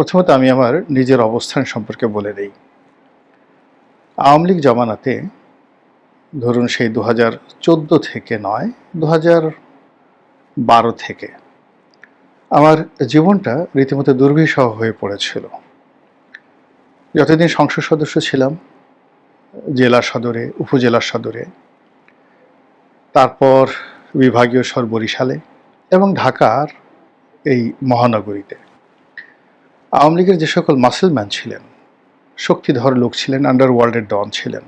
প্রথমত আমি আমার নিজের অবস্থান সম্পর্কে বলে দিই। আওয়ামী লীগ জমানাতে ধরুন সেই দু হাজার চোদ্দ থেকে নয় দু হাজার বারো থেকে আমার জীবনটা রীতিমতো দুর্বিষহ হয়ে পড়েছিল। যতদিন সংসদ সদস্য ছিলাম, জেলা সদরে, উপজেলা সদরে, তারপর বিভাগীয় সর বরিশালে এবং ঢাকার এই মহানগরীতে। আওয়ামী লীগের যে সকল মাসেলম্যান ছিলেন, শক্তিধর লোক ছিলেন আন্ডারওয়ার্ল্ডের ডন ছিলেন,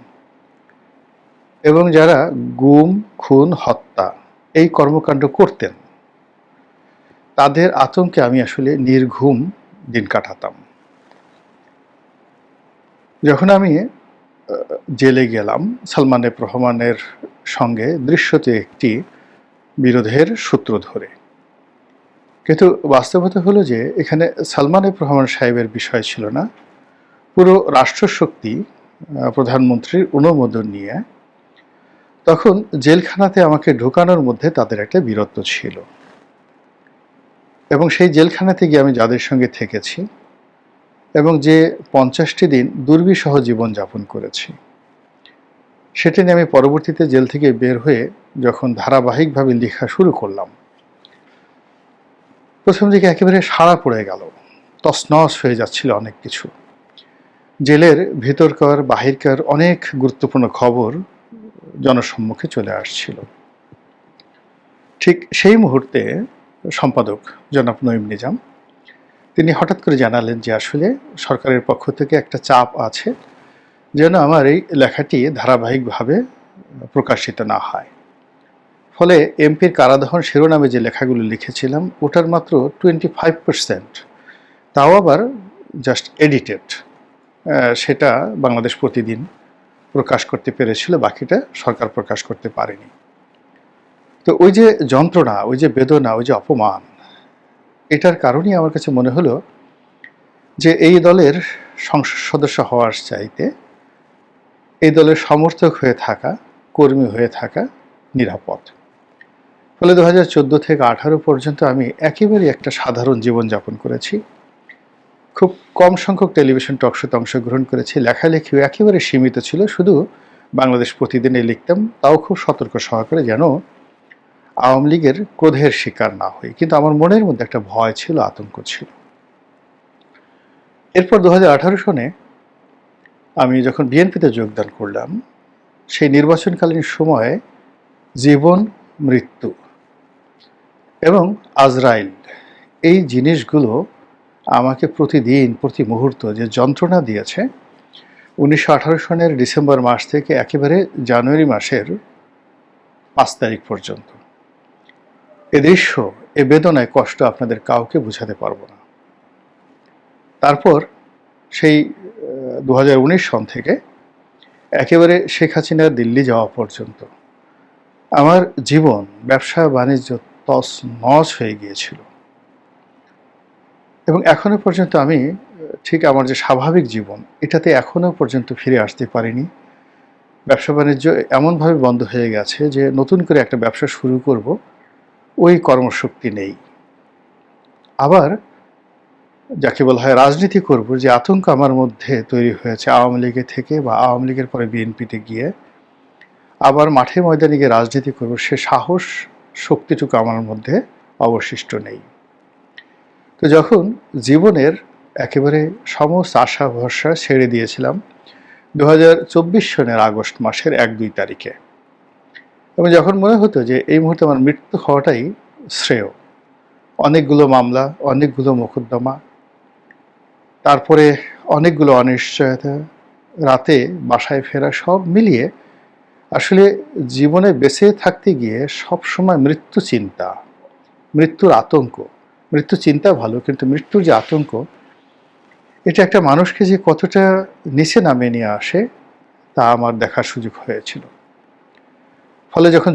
এবং যারা গুম, খুন, হত্যা এই কর্মকাণ্ড করতেন, তাদের আতঙ্কে আমি আসলে নির্ঘুম দিন কাটাতাম। যখন আমি জেলে গেলাম, সালমান রহমানের সঙ্গে দৃশ্যতে একটি বিরোধের সূত্র ধরে। কিন্তু বাস্তবতা হলো যে এখানে সালমান এফ রহমান সাহেবের বিষয় ছিল না। পুরো রাষ্ট্রশক্তি প্রধানমন্ত্রীর অনুমোদন নিয়ে তখন জেলখানাতে আমাকে ঢুকানোর মধ্যে তাদের একটা বীরত্ব ছিল। এবং সেই জেলখানাতে গিয়ে আমি যাদের সঙ্গে থেকেছি এবং যে পঞ্চাশটি দিন দুর্বিসহ জীবনযাপন করেছি, সেটা নিয়ে আমি পরবর্তীতে জেল থেকে বের হয়ে যখন ধারাবাহিকভাবে লেখা শুরু করলাম প্রথম দিকে একেবারে সাড়া পড়ে গেল। তসনস হয়ে যাচ্ছিল অনেক কিছু। জেলের ভেতরকার, বাহিরকার অনেক গুরুত্বপূর্ণ খবর জনসম্মুখে চলে আসছিল। ঠিক সেই মুহূর্তে সম্পাদক জনাব নঈম নিজাম, তিনি হঠাৎ করে জানালেন যে আসলে সরকারের পক্ষ থেকে একটা চাপ আছে যেন আমার এই লেখাটি ধারাবাহিকভাবে প্রকাশিত না হয়। ফলে এমপির কারাদহন শিরোনামে যে লেখাগুলো লিখেছিলাম, ওটার মাত্র টোয়েন্টি ফাইভ পার্সেন্ট তাও আবার জাস্ট এডিটেড সেটা বাংলাদেশ প্রতিদিন প্রকাশ করতে পেরেছিল, বাকিটা সরকার প্রকাশ করতে পারেনি। তো ওই যে যন্ত্রণা, ওই যে বেদনা, ওই যে অপমান, এটার কারণেই আমার কাছে মনে হলো যে এই দলের সংসদ সদস্য হওয়ার চাইতে এই দলের সমর্থক হয়ে থাকা, কর্মী হয়ে থাকা নিরাপদ। ফলে দু হাজার চোদ্দ থেকে আঠারো পর্যন্ত আমি একেবারেই একটা সাধারণ জীবনযাপন করেছি। খুব কম সংখ্যক টেলিভিশন টকশোতে অংশগ্রহণ করেছি। লেখালেখিও একেবারে সীমিত ছিল। শুধু বাংলাদেশ প্রতিদিনে লিখতাম, তাও খুব সতর্ক সহকারে যেন আওয়ামী লীগের ক্রোধের শিকার না হই। কিন্তু আমার মনের মধ্যে একটা ভয় ছিল, আতঙ্ক ছিল। এরপর দু হাজার আঠারো সনে আমি যখন বিএনপিতে যোগদান করলাম, সেই নির্বাচনকালীন সময়ে জীবন, মৃত্যু এবং আজরাইল, এই জিনিসগুলো আমাকে প্রতিদিন, প্রতি মুহূর্ত যে যন্ত্রণা দিয়েছে, উনিশশো আঠারো সনের ডিসেম্বর মাস থেকে একেবারে জানুয়ারি মাসের পাঁচ তারিখ পর্যন্ত। এ দৃশ্য, এ বেদনায় কষ্ট আপনাদের কাউকে বোঝাতে পারব না। তারপর সেই দু হাজার উনিশ সন থেকে একেবারে শেখ হাসিনার দিল্লি যাওয়া পর্যন্ত। আমার জীবন, ব্যবসা, বাণিজ্য তস নস হয়ে গিয়েছিল। এবং এখনও পর্যন্ত আমি ঠিক আমার যে স্বাভাবিক জীবন, এটাতে এখনও পর্যন্ত ফিরে আসতে পারিনি। ব্যবসা বাণিজ্য এমনভাবে বন্ধ হয়ে গেছে যে নতুন করে একটা ব্যবসা শুরু করব, ওই কর্মশক্তি নেই। আবার যাকে বলা হয় রাজনীতি করব, যে আতঙ্ক আমার মধ্যে তৈরি হয়েছে আওয়ামী লীগের থেকে বা আওয়ামী লীগের পরে বিএনপিতে গিয়ে। আবার মাঠে ময়দানে গিয়ে রাজনীতি করব, সে সাহস শক্তিটুকু আমার মধ্যে অবশিষ্ট নেই। তো যখন জীবনের একেবারে সমস্ত আশা ভরসা ছেড়ে দিয়েছিলাম দু চব্বিশ সনের আগস্ট মাসের এক দুই তারিখে। এবং যখন মনে হতো যে এই মুহূর্তে আমার মৃত্যু হওয়াটাই শ্রেয়, অনেকগুলো মামলা, অনেকগুলো মোকদ্দমা, তারপরে অনেকগুলো অনিশ্চয়তা, রাতে বাসায় ফেরা সব মিলিয়ে আসলে জীবনে বেঁচে থাকতে গিয়ে সবসময় মৃত্যু চিন্তা, মৃত্যুর আতঙ্ক মৃত্যু চিন্তা ভালো কিন্তু মৃত্যুর যে আতঙ্ক, এটা একটা মানুষকে যে কতটা নিচে নামে নিয়ে আসে তা আমার দেখার সুযোগ হয়েছিল। ফলে যখন